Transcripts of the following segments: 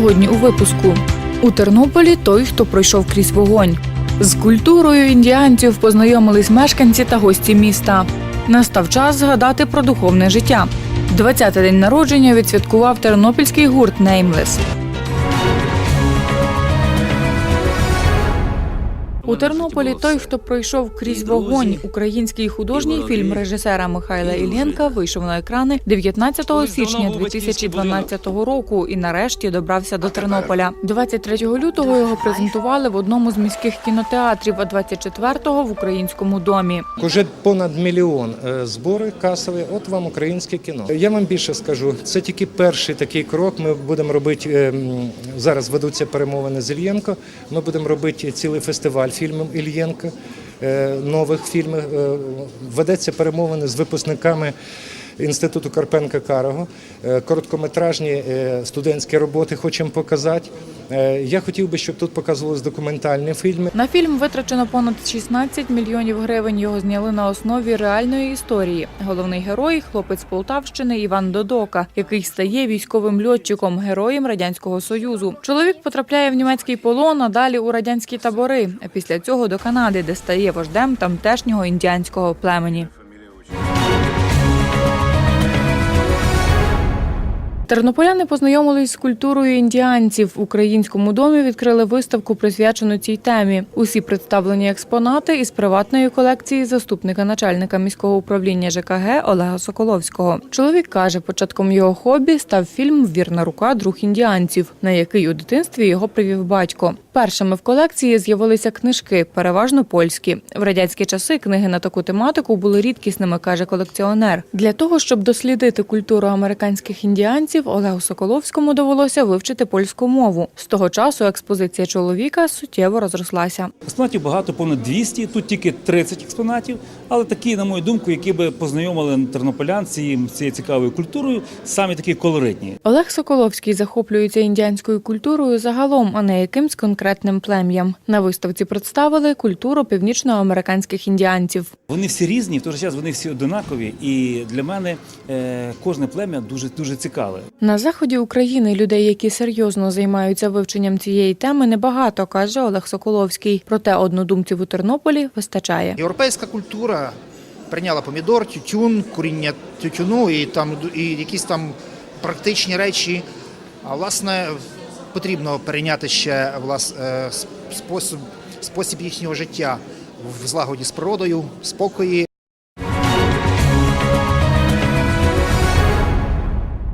Сьогодні у випуску у Тернополі той, хто пройшов крізь вогонь. З культурою індіанців познайомились мешканці та гості міста. Настав час згадати про духовне життя. 20-й день народження відсвяткував тернопільський гурт Неймлес. У Тернополі той, хто пройшов крізь вогонь, український художній фільм режисера Михайла Ільєнка вийшов на екрани 19 січня 2012 року і нарешті добрався до Тернополя. 23 лютого його презентували в одному з міських кінотеатрів, а 24-го в українському домі. Уже понад мільйон е, збори касові. От вам українське кіно. Я вам більше скажу. Це тільки перший такий крок. Ми будемо робити е, зараз. Ведуться перемовини з Ільєнко. Ми будемо робити цілий фестиваль фільмів Ільєнка. е, Нових фільмів Е, ведеться перемовини з випускниками інституту Карпенка Карого. Е, Короткометражні е, студентські роботи хочемо показати. Е, Я хотів би, щоб тут показувалися документальні фільми. На фільм витрачено понад 16 мільйонів гривень. Його зняли на основі реальної історії. Головний герой хлопець Полтавщини Іван Додока, який стає військовим льотчиком, героєм радянського союзу. Чоловік потрапляє в німецький полон, а далі у радянські табори. А після цього до Канади, де стає вождем тамтешнього індіанського племені. Тернополяни познайомились з культурою індіанців. В українському домі відкрили виставку, присвячену цій темі. Усі представлені експонати із приватної колекції заступника начальника міського управління ЖКГ Олега Соколовського. Чоловік каже, початком його хобі став фільм Вірна рука друг індіанців, на який у дитинстві його привів батько. Першими в колекції з'явилися книжки, переважно польські. В радянські часи книги на таку тематику були рідкісними, каже колекціонер. Для того, щоб дослідити культуру американських індіанців, Олегу Соколовському довелося вивчити польську мову. З того часу експозиція чоловіка суттєво розрослася. Експонатів багато, понад 200, тут тільки 30 експонатів, але такі, на мою думку, які би познайомили тернополян з цією, цікавою культурою, самі такі колоритні. Олег Соколовський захоплюється індіанською культурою загалом, а не якимсь конкретним плем'ям. На виставці представили культуру північноамериканських індіанців. Вони всі різні, в той же час вони всі одинакові, і для мене е, кожне плем'я дуже дуже цікаве. На заході України людей, які серйозно займаються вивченням цієї теми, небагато, каже Олег Соколовський. Проте однодумців у Тернополі вистачає. Європейська культура прийняла помідор, тютюн, куріння тютюну і там і якісь там практичні речі. А власне потрібно перейняти ще влас, е, спосіб, спосіб їхнього життя в злагоді з природою, спокої.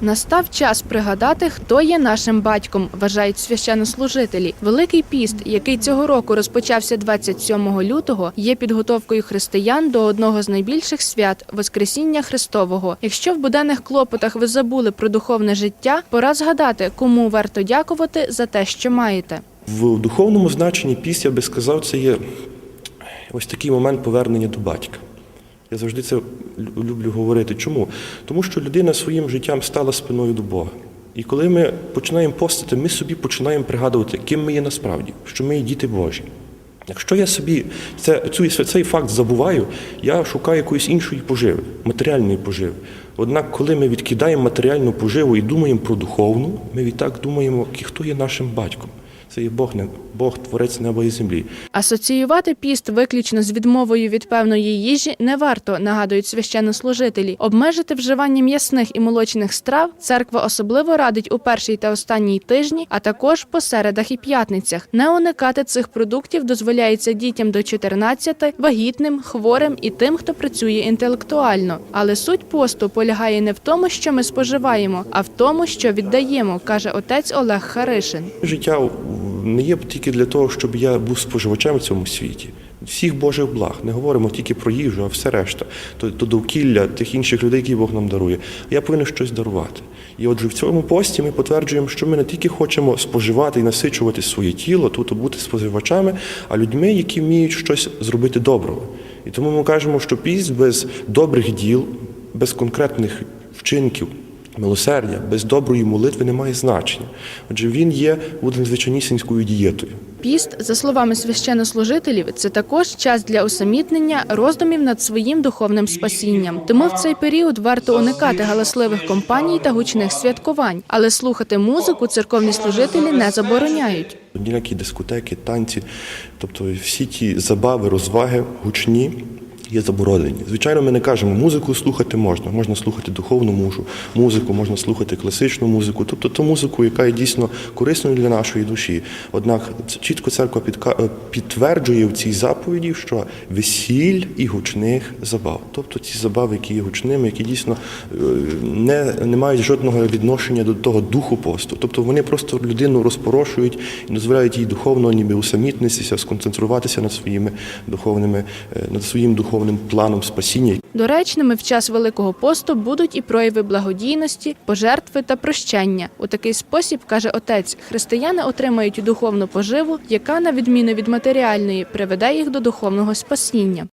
Настав час пригадати, хто є нашим батьком, вважають священнослужителі. Великий піст, який цього року розпочався 27 лютого, є підготовкою християн до одного з найбільших свят Воскресіння Христового. Якщо в буденних клопотах ви забули про духовне життя, пора згадати, кому варто дякувати за те, що маєте. В духовному значенні піс, я би сказав, це є ось такий момент повернення до батька. Я завжди це люблю говорити. Чому? Тому що людина своїм життям стала спиною до Бога. І коли ми починаємо постити, ми собі починаємо пригадувати, ким ми є насправді, що ми є діти Божі. Якщо я собі це, цю, цей факт забуваю, я шукаю якоїсь іншої поживи, матеріальної поживи. Однак, коли ми відкидаємо матеріальну поживу і думаємо про духовну, ми відтак думаємо, хто є нашим батьком. Це є Бог, Бог, творець неба і землі. Асоціювати піст виключно з відмовою від певної їжі не варто, нагадують священнослужителі. Обмежити вживання м'ясних і молочних страв церква особливо радить у перший та останній тижні, а також по середах і п'ятницях. Не уникати цих продуктів дозволяється дітям до 14, вагітним, хворим і тим, хто працює інтелектуально. Але суть посту полягає не в тому, що ми споживаємо, а в тому, що віддаємо, каже отець Олег Харишин. Життя не є тільки для того, щоб я був споживачем в цьому світі. Всіх Божих благ. Не говоримо тільки про їжу, а все решта. То, то довкілля тих інших людей, які Бог нам дарує. Я повинен щось дарувати. І отже, в цьому пості ми підтверджуємо, що ми не тільки хочемо споживати і насичувати своє тіло, тут бути споживачами, а людьми, які вміють щось зробити доброго. І тому ми кажемо, що піст без добрих діл, без конкретних вчинків милосердя, без доброї молитви немає значення. Отже, він є буде звичайнісінькою дієтою. Піст, за словами священнослужителів, це також час для усамітнення, роздумів над своїм духовним спасінням. Тому в цей період варто уникати галасливих компаній та гучних святкувань, але слухати музику церковні служителі не забороняють. Ніякі дискотеки, танці, тобто всі ті забави, розваги гучні. Є заборонені. Звичайно, ми не кажемо, музику слухати можна. Можна слухати духовну мужу, музику, можна слухати класичну музику, тобто ту музику, яка є дійсно корисною для нашої душі. Однак чітко церква е, підтверджує в цій заповіді, що весіль і гучних забав, тобто ті забави, які є гучними, які дійсно е, не, не мають жодного відношення до того духу посту. Тобто вони просто людину розпорошують і дозволяють їй духовно ніби усамітнитися, сконцентруватися над своїми духовними, е, над своїм духовним планом спасіння. Доречними в час Великого посту будуть і прояви благодійності, пожертви та прощання. У такий спосіб, каже отець, християни отримають духовну поживу, яка, на відміну від матеріальної, приведе їх до духовного спасіння.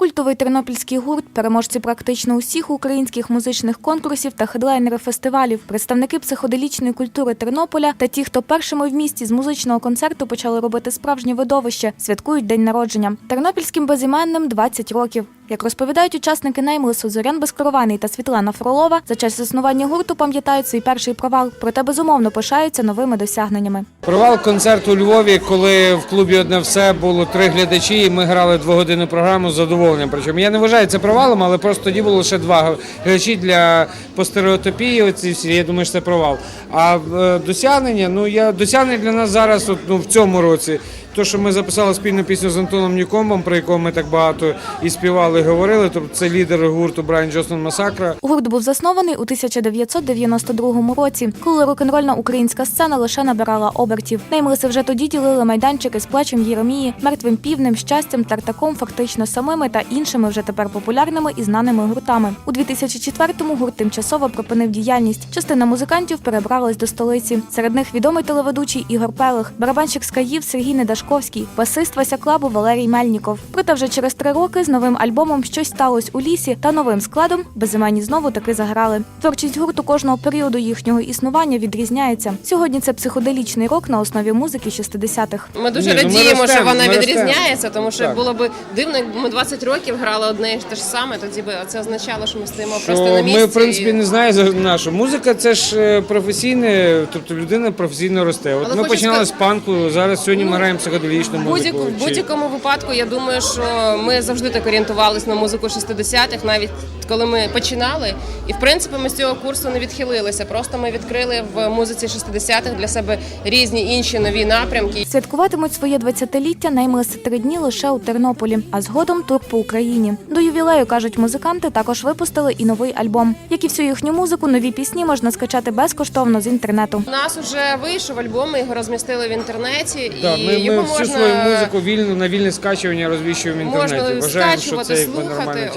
Культовий тернопільський гурт, переможці практично усіх українських музичних конкурсів та хедлайнери фестивалів, представники психоделічної культури Тернополя та ті, хто першими в місті з музичного концерту почали робити справжнє видовище, святкують день народження. Тернопільським безіменним 20 років. Як розповідають учасники наймлису Зорян Безкорований та Світлана Фролова, за час існування гурту пам'ятають свій перший провал, проте безумовно пишаються новими досягненнями. Провал концерту у Львові, коли в клубі одне все було три глядачі, і ми грали двогодинну програму з задоволенням. Причому я не вважаю це провалом, але просто тоді було лише два глядачі для по стереотипії. Оці всі я думаю, що це провал. А е, досягнення, ну я досягнення для нас зараз, от, ну в цьому році. То, що ми записали спільну пісню з Антоном Нікомбом, про якого ми так багато і співали, і говорили. Тобто це лідер гурту Брайан Джосон Масакра. Гурт був заснований у 1992 році, коли рок-н-рольна українська сцена лише набирала обертів. Наймлиси вже тоді ділили майданчики з плачем Єремії, мертвим півнем, щастям, тартаком, фактично самими та іншими вже тепер популярними і знаними гуртами. У 2004-му гурт тимчасово припинив діяльність. Частина музикантів перебралась до столиці. Серед них відомий телеведучий Ігор Пелих, барабанщик з Каїв Сергій Недашковський, басист Вася Клабу Валерій Мельніков. Проте вже через три роки з новим альбомом щось сталося у лісі та новим складом безіменні знову таки заграли. Творчість гурту кожного періоду їхнього існування відрізняється. Сьогодні це психоделічний рок на основі музики 60-х. Ми дуже Ні, ну ми радіємо, що ростемо, вона ми відрізняється, тому що Так. було б дивно, якби ми 20 років грали одне і те ж саме, тоді б це означало, що ми стоїмо Що просто на місці. ми, в принципі, і- не знаємо за нашу. Музика це ж е, професійне, тобто людина професійно росте. От Але ми хочу починали з панку, зараз сьогодні ми Ну, граємо психоделічну музику. будь-яку- в чи- будь-якому випадку, я думаю, що ми завжди так орієнтувалися на музику 60-х, навіть коли ми починали. І в принципі ми з цього курсу не відхилилися. Просто ми відкрили в музиці 60-х для себе різні інші нові напрямки. Святкуватимуть своє 20-ліття наймлиси три дні лише у Тернополі, а згодом тур по Україні. До ювілею кажуть музиканти, також випустили і новий альбом. Як і всю їхню музику, нові пісні можна скачати безкоштовно з інтернету. У нас вже вийшов альбом, ми його розмістили в інтернеті, і ми, ми його всю можна свою музику вільно на вільне скачування розвіщуємо в інтернеті. можна Вважаємо, що це якби слухати. нормальний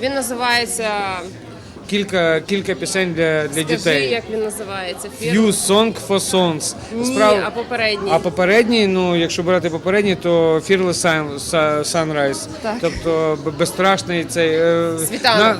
Він називається Кілька, кілька пісень для, для Скажи, дітей. як він називається? Few Song for Songs. Ні, Справа- а попередній. А попередній, ну якщо брати попередній, то Fearless Sun- Sun- Sunrise. Так. Тобто безстрашний цей е, Світанок.